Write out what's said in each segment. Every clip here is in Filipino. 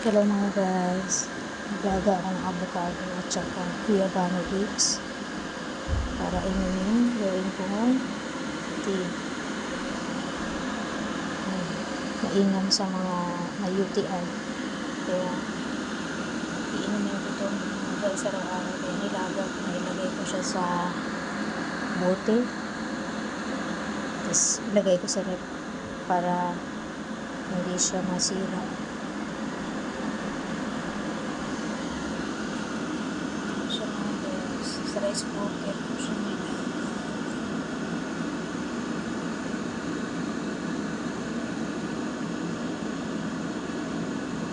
Hello mga guys. Naglaga ako ng avocado at saka guyabano leaves para inumin. Gawin ko ng tea. Hmm. Mainam sa mga may UTI. Kaya iinumin ko ito mga guys araw-araw. Kaya nilaga ko. Nilagay ko siya sa bote. Tapos ilagay ko sa rep para hindi siya masira. siya mga guys. Sa rice cooker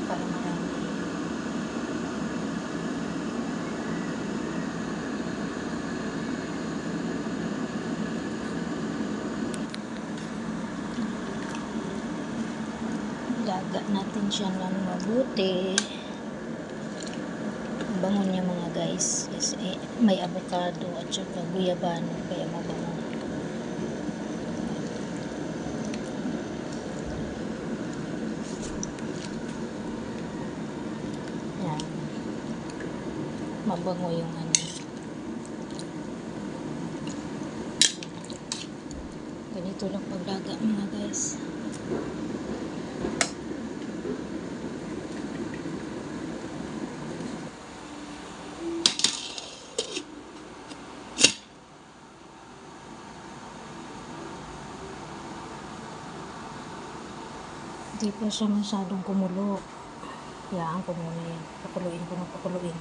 marami. Daga natin siya ng mabuti. Ang bango niya mga guys kasi may avocado at saka guyabano kaya mabango. Yan. Mabango yung ano. Ganito lang paglaga mga guys Hindi pa siya masyadong kumulo. Hayaan ko muna yan. Pakuluin ko ng pakuluin.